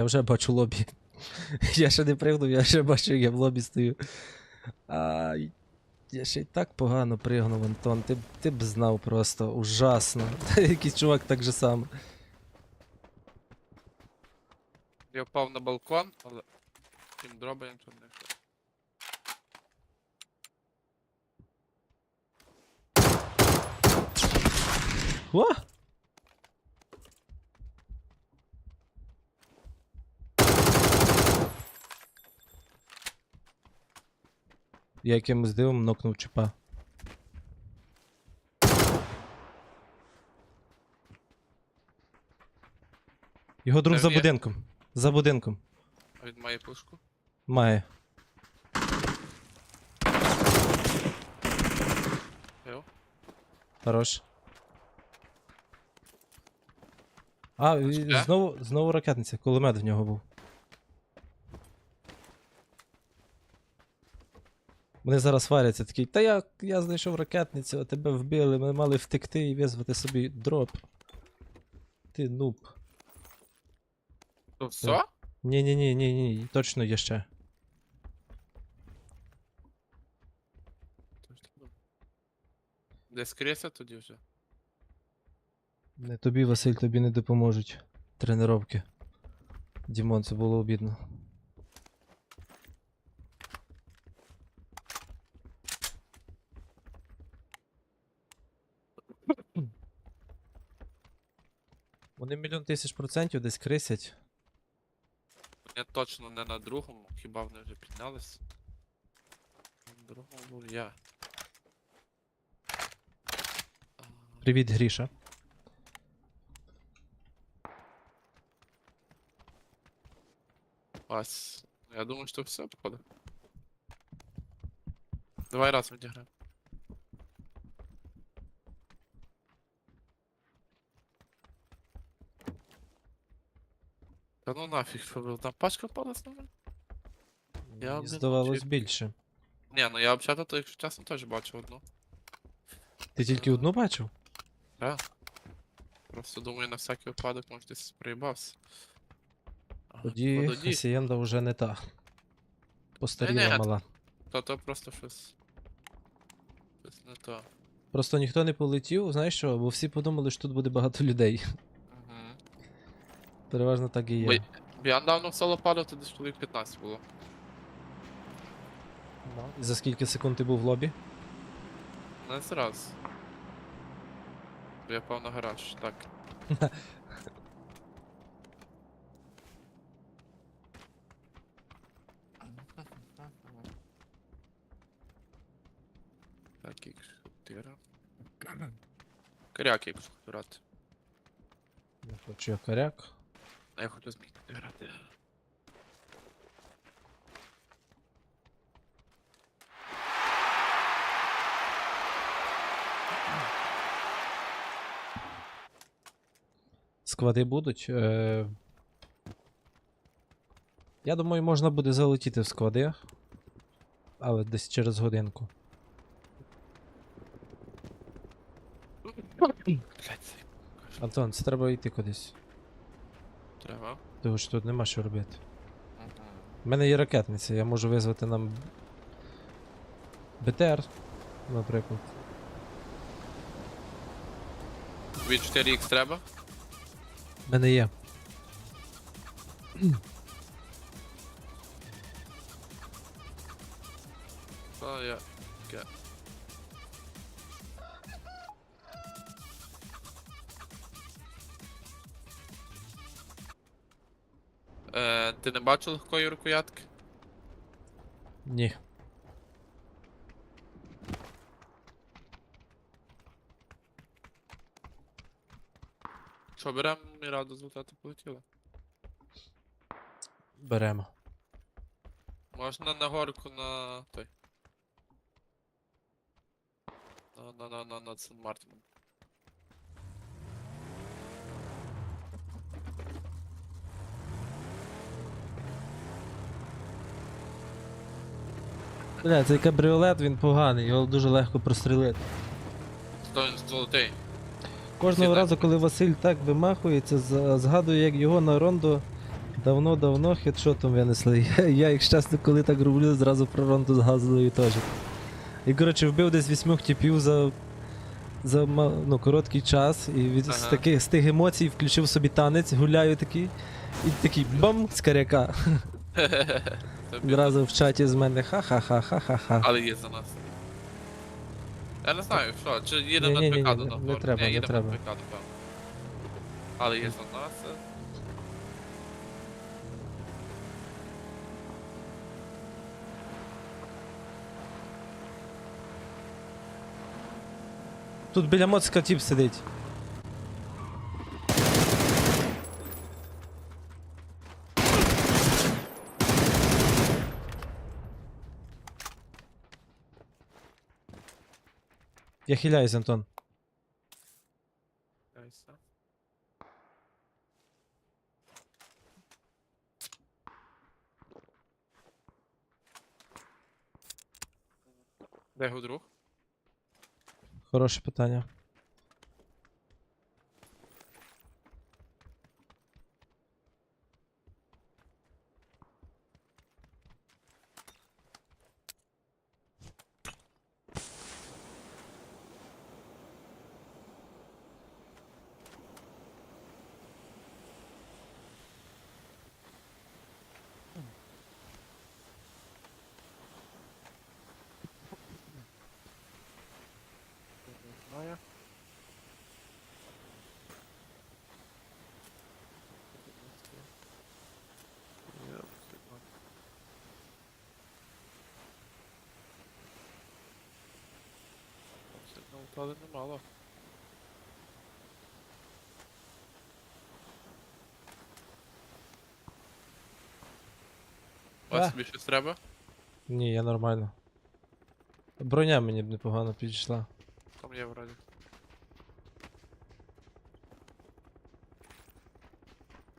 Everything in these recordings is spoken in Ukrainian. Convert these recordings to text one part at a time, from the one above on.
Я вже бачу лобі. Я ще не пригнув, я ще бачу, як я в лобі стою. Ай, я ще й так погано пригнув, Антон. Ти, ти б знав просто ужасно. Якийсь чувак так же само. Я впав на балкон, але тим дроба я нічого не йшов. О! Я якимось дивом нокнув чіпа. Його друг Де за він є? будинком. За будинком. А він має пушку. Має. Йо. Хорош. А, і знову, знову ракетниця, кулемет в нього був. Вони зараз сваряться такий, та я, я знайшов ракетницю, а тебе вбили, ми мали втекти і визвати собі дроп. Ти нуб. То все? Ні, ні, ні, ні, ні, точно є ще. Десь креся тоді вже. Не тобі, Василь, тобі не допоможуть. Тренировки. Дімон, це було обідно. Вони мільйон тисяч процентів десь крисять. Я точно не на другому, хіба вони вже піднялись. На другому був я. А, Привіт, Гріша. Вась. Я думаю, що все походу. Давай раз відіграємо. Та ну нафіг, що ви там пачка впалась на мене? Я Мені здавалось бачу. більше. Ні, ну я взагалі то, якщо чесно, теж бачу одну. Ти тільки одну бачив? Так. Просто думаю, на всякий випадок, може десь проїбався. Тоді Вододій. Хасієнда вже не та. Постаріла Ні-ні, мала. То то просто щось. Щось не то. Просто ніхто не полетів, знаєш що, бо всі подумали, що тут буде багато людей. Переважно так і є. Бо я недавно в соло падав, то десь чоловік 15 було. Ну, і За скільки секунд ти був в лобі? Не зразу. Бо Я пав на гараж, так. Так, якщо тира. Коряк, якщо грати. Я хочу якоряк. А я хочу змінити грати. Склади будуть. Е... Я думаю, можна буде залетіти в склади. Але десь через годинку. Антон, це треба йти кудись. Треба. Тому що тут нема що робити. У мене є ракетниця, я можу визвати нам БТР, наприклад. Тобі 4х треба? У мене є. Та я. Е, ти не бачив легкої рукоятки? Ні. Що, беремо і раду злутати полетіло? Беремо. Можна на горку на той. На на на на над Сен Мартином. Бля, цей кабріолет він поганий, його дуже легко прострілити. Золотий. Кожного разу, коли Василь так вимахується, згадую, як його на рондо Давно-давно хедшотом винесли. Я, як чесно, коли так роблю, зразу проронту згадую теж. І коротше, вбив десь вісьмох типів за, за ну, короткий час, і від, з, таких, з тих емоцій включив собі танець, гуляю такий, і такий бам з каряка. Тобі- Зразу в чаті з мене ха-ха-ха-ха-ха-ха. Але є за нас. Я не знаю, що, чи їдемо на Ні-ні-ні, не- на не гору. треба, не їдемо треба. на пікаду, певно. Але є за нас. е. Тут біля моцика тіп сидить. Я хиляюсь, Антон. Де його друг? Хороше питання. Не знаю. Є, сигнал. Сигнал але немало. А. Ось тобі щось треба? Ні, я нормально. Броня мені б непогано підійшла. Там є вроді.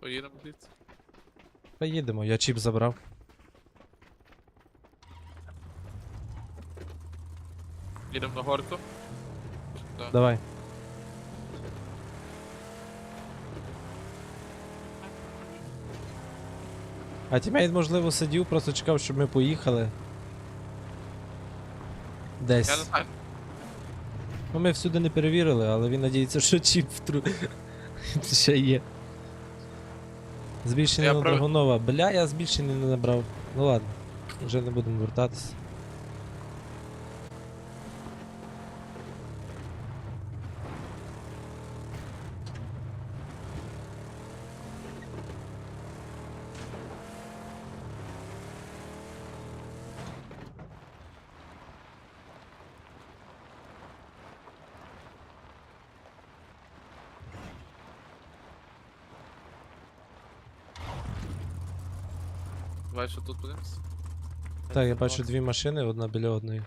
Поїдемо звідси. Поїдемо, я чіп забрав. Їдемо на горку. Да. Давай. А тімейт, можливо, сидів, просто чекав, щоб ми поїхали. Десь. Я не знаю. Ну, ми всюди не перевірили, але він надіється, що чіп втру... ще є. Збільшення на прав- Драгунова. Бля, я збільшення не набрав. Ну ладно, вже не будемо вертатися. Давай, що тут подивимось. Так, я бачу дві машини, одна біля одної.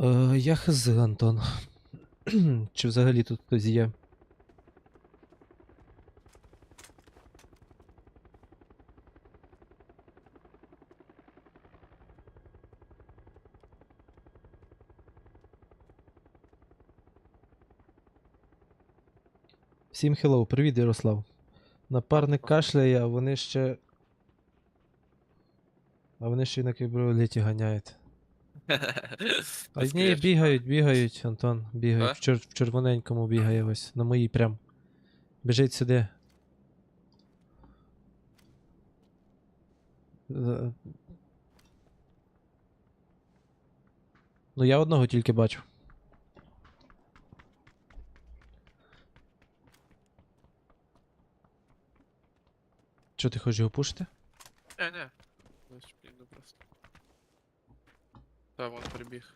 Е, я хз, Антон. Чи взагалі тут хтось є? Всім хеллоу, привіт, Ярослав. Напарник кашляє, а вони ще. А вони ще й на кібролеті ганяють. А ні, бігають, бігають, Антон, бігають. В, чер- в червоненькому бігає ось, на моїй прям. Біжить сюди. Е, Ну, я одного тільки бачу. Що ти хочеш його пушити? Не, не. Значить, піду просто. Та, вон прибіг.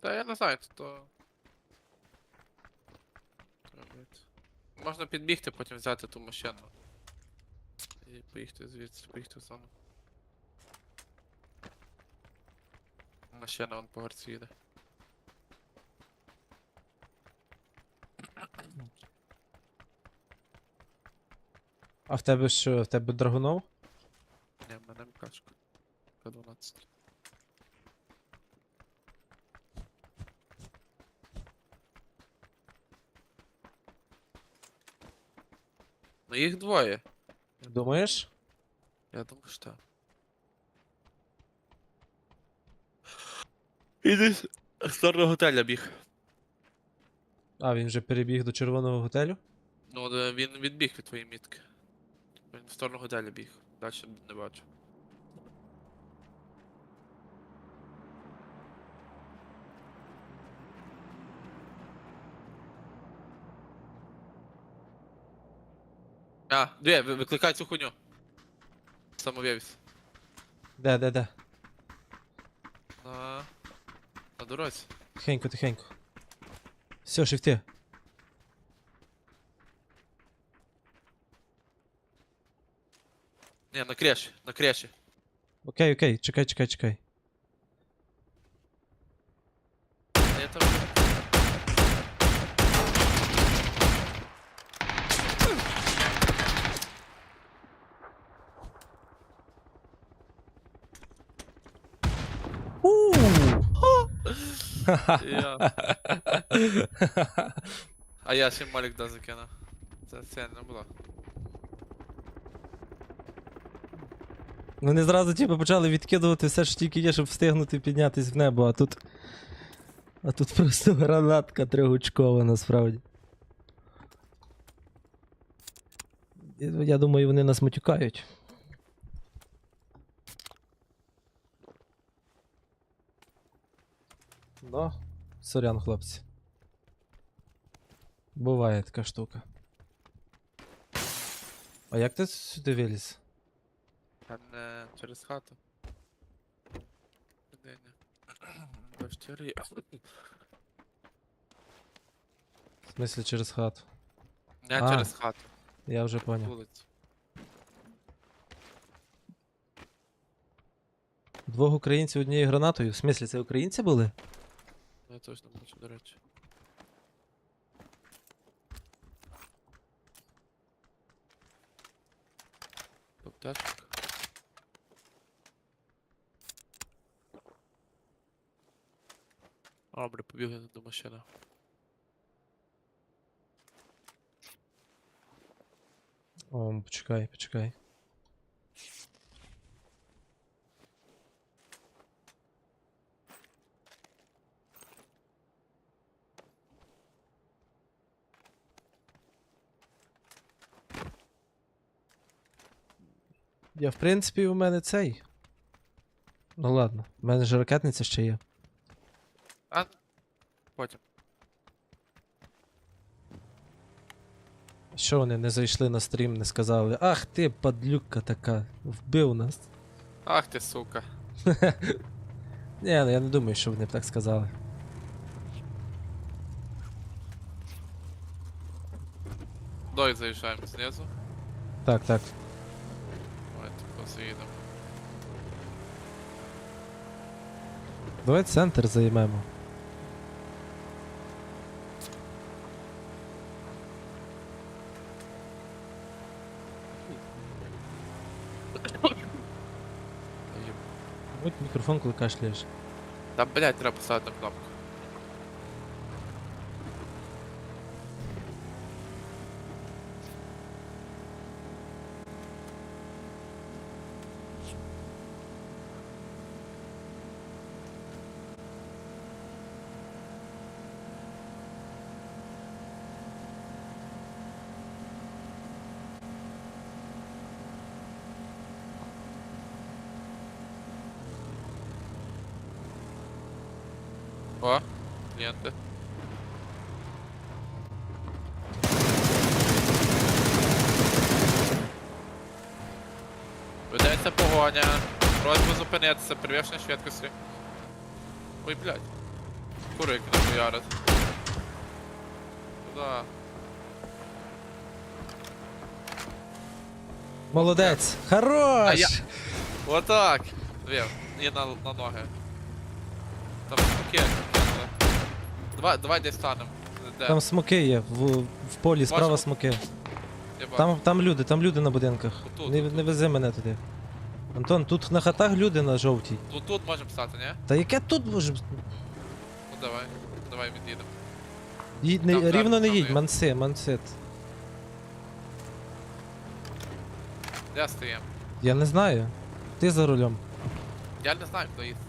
Та я не знаю, то. буде. Можна підбігти, потім взяти ту машину. І поїхати звідси, поїхати в зону. Машина вон по горці їде. А в тебе що? В тебе драгунов? Ні, в мене МКшка. К-12. Ну їх двоє. Думаєш? Я думаю, що так. Іди з сторони готеля біг. А, він вже перебіг до червоного готелю? Ну, де він відбіг від твоєї мітки. Він в сторону готеля біг. Далі не бачу. А, де, ви- викликай цю хуйню. Самовєвість. Де, де, де? На... На дорозі. Тихенько, тихенько. Все, шифти. Ні, на креші, на креші. Окей, окей, чекай, чекай, чекай. Я там... Я... А я ще малік да закинув. Це сильно було. Вони зразу типу, почали відкидувати все, що тільки є, щоб встигнути піднятись в небо, а тут. А тут просто гранатка трьохочкова насправді. Я думаю, вони нас матюкають. Ну, сорян, хлопці. Буває така штука. А як ти сюди виліз? А не через хату. Де не? В смислі через хату. Не А. через хату. Я вже поняв. Вулицю. Двох українців однією гранатою. В смислі, це українці були? Я точно бачу, до речі. Топтачка. Добре, побігли до машини. О, почекай, почекай. Я, в принципі, у мене цей. Ну ладно, у мене ж ракетниця ще є. А, потім. Що вони не зайшли на стрім, не сказали. Ах ти, падлюка така, вбив нас. Ах ти, сука. Ні, ну я не думаю, що вони б так сказали. Дой заїжджаємо знизу. Так, так. Давайте просто їдемо. Давай центр займемо. Мікрофон, коли кашляєш. Та блять, треба поставити на кнопку. О, клієнти. Ведеться. Просьба зупинитися, перевищення швидкості. Ой, блядь. Курик не хуярить. Куда? Молодець! Хорош! А я- Отак! Вів, і на, на ноги. Там смоки. Давай, давай десь станем. Де? Там смоки є, в, в полі справа смоки. Я бачу. Там, там люди, там люди на будинках. Отут, Не, отут. не вези мене туди. Антон, тут на хатах люди на жовтій. Тут, тут можемо стати, ні? Та яке тут може. Ну давай. Давай від'їдемо. Їдь, не, Там, там, рівно не там їдь, є. манси, мансит. Де стоїмо? Я не знаю. Ти за рулем. Я не знаю, хто їсть.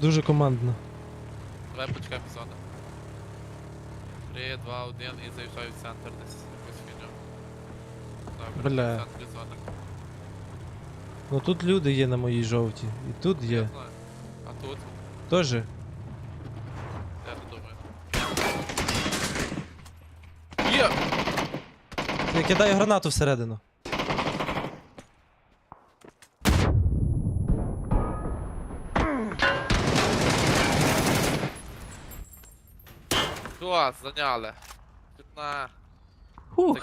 Дуже командно. Давай почекаємо зону. 3, 2, 1 і заїжджаю в центр десь якусь фігню. Добре, Бля. в центрі зони. Ну тут люди є на моїй жовтій. І тут Я є. знаю. А тут? Тоже. Я не думаю. Є! Я кидаю гранату всередину. Клас, зайняли. На. Хух.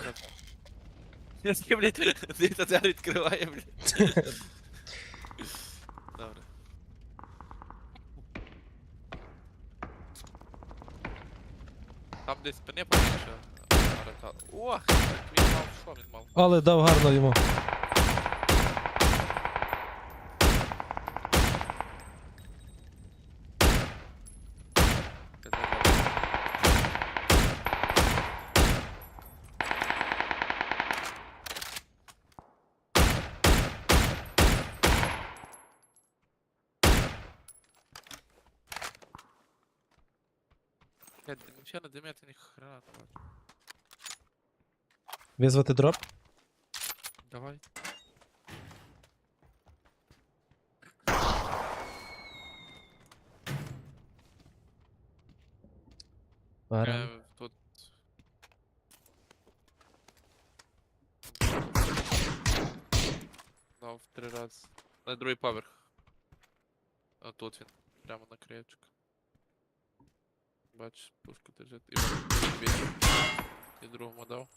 Таке. Я з ким, блядь, дивіться, це відкриває, блядь. Добре. Там десь спини побільше. О, він мав, що він мав? Але дав гарно йому. Це забавно. Блядь, да нічого не димити, ні хрена не бачу. Визвати дроп. Давай. Баран. Е, тут. Дав три рази. На другий поверх. А тут він. Прямо на краєчок. Бачиш, пушка держить. І другому дав.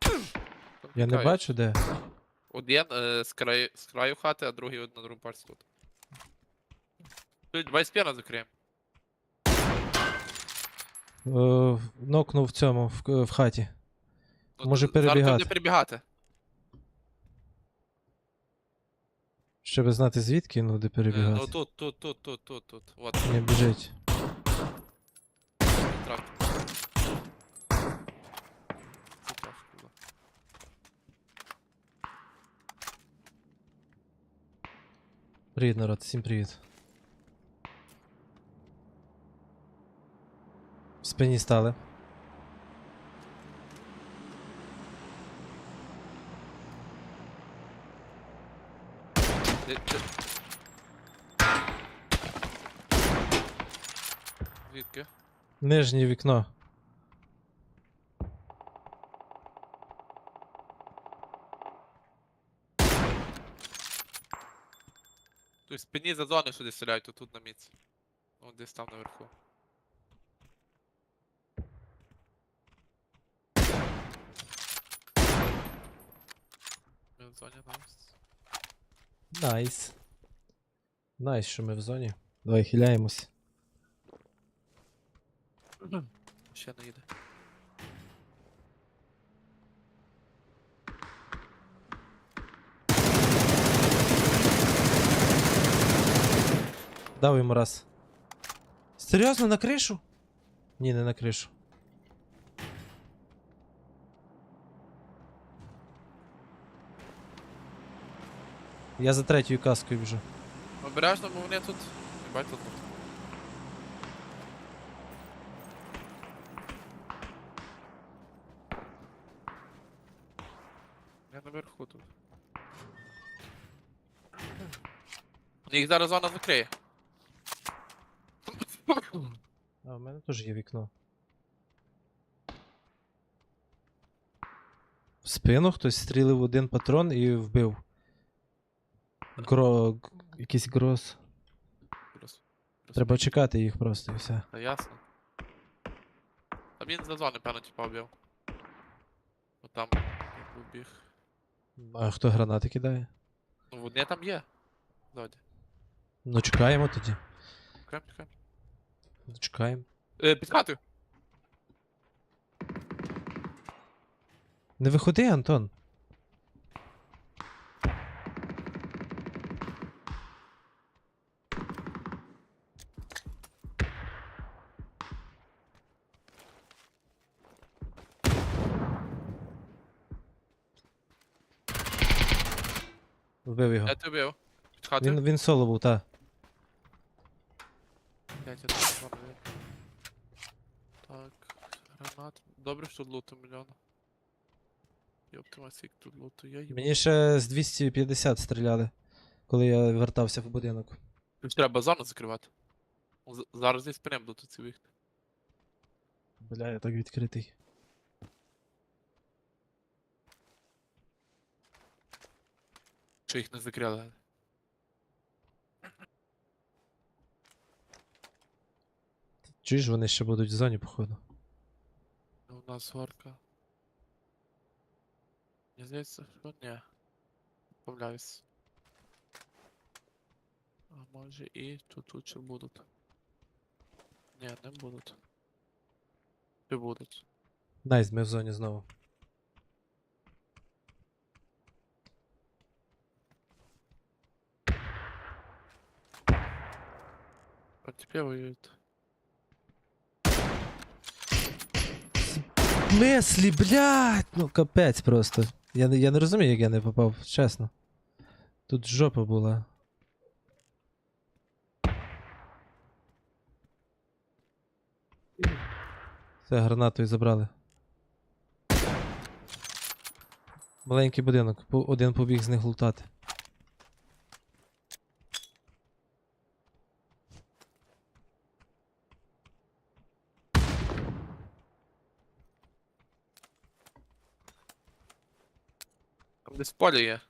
Там Я не тікають. бачу де. Один е, з, краю, з краю хати, а другий на другому парці тут. Тут давай спіна закриємо. Е, нокнув в цьому, в, в хаті. Ну, Може Зараз перебігати. буде перебігати. Щоб знати звідки, ну де Е, перебігати. Ну тут, тут, тут, тут, тут, тут. Вот, Не біжить. Було. Привіт, народ, всім привіт. В спині стали. Де- де- Звідки? Нижнє вікно. Тут спині за зони сюди стріляють, тут, тут на міці. Вон десь там наверху. Ми в зоні найс. Найс. Найс, що ми в зоні. Давай хиляємось. Ще не їде. Дав йому раз. Серйозно, на кришу? Ні, не на кришу. Я за третьою каскою біжу. Обережно, бо вони тут. Бать тут. Я наверху тут. Їх зараз зона закриє. А, в мене теж є вікно. В спину хтось стрілив один патрон і вбив. Гро... г- Якийсь гроз. Треба чекати їх просто і все. Та ясно. Та він за зони, певно, типа вбив. Ну там як убіг. А хто гранати кидає? Ну вони там є. Давайте. Ну чекаємо тоді. Чекаємо, чекаємо. Ну, Чекаємо. Е, під хатою. Не виходи, Антон. Вбив його. Я тебе бив. Під хатою. Він, він соло був, та. Блядь, я тут чорний. Так, гранат. Добре, що тут луту мільйон. Йоптима сік тут луту. Я їбу. Мені ще з 250 стріляли, коли я вертався в будинок. Тобі треба зону закривати. З- Зараз десь прям до тут ці вихід. Бля, я так відкритий. Чи їх не закрили? Чуєш, вони ще будуть в зоні, походу. У нас горка. Мені здається, що ні. Помиляюсь. А може і тут тут ще будуть. Ні, не будуть. Чи будуть? Найс, ми в зоні знову. А тебе воюють. Меслі, блядь! Ну капець просто. Я, не- я не розумію, як я не попав, чесно. Тут жопа була. Все, гранатою забрали. Маленький будинок. Один побіг з них лутати. Десь поле є.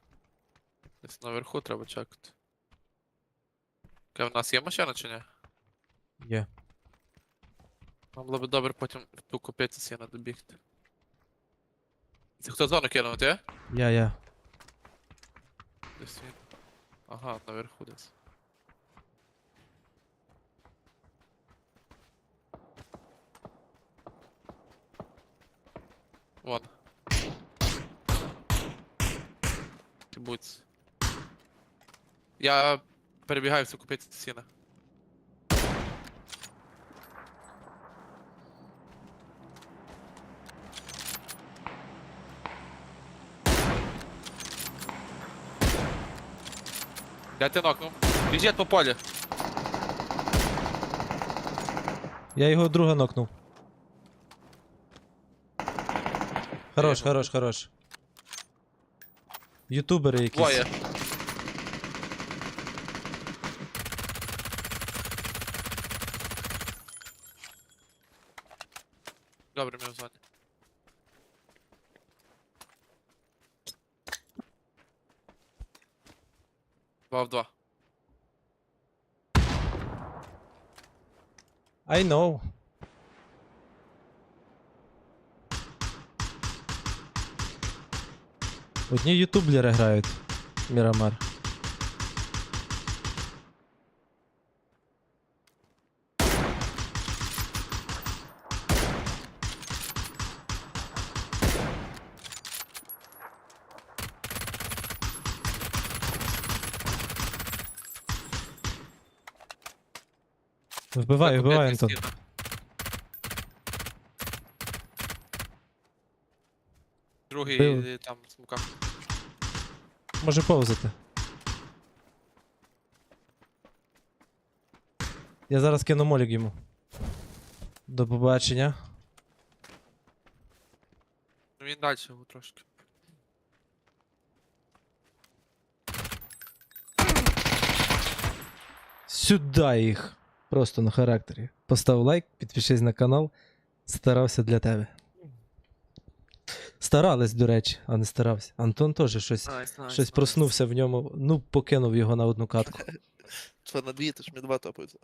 Десь наверху треба чекати. Ка в нас є машина чи ні? Є. Нам було б добре потім в ту купити сіна добігти. Це хто зону кинув, ти? Я, я. Десь він. Ага, наверху десь. Вон. Будь. Я перебігаю все купити сіна. Де ти нокнув? Біжить по полі. Я його друга нокнув. Хорош, хорош, хорош. Ютубери якісь. Двоє. Добре, в зоні. Два в два. I know. Одні ютублери грають. Мірамар. Вбивай, вбивай, Антон. Другий Бив. е, там в смуках. Може повзати. Я зараз кину молік йому. До побачення. Ну він далі його трошки. Сюда їх. Просто на характері. Постав лайк, підпишись на канал. Старався для тебе. Старались, до речі, а не старався. Антон теж щось, Найс, найс, щось проснувся в ньому. Ну, покинув його на одну катку. Це на дві, то ж мені два топаються.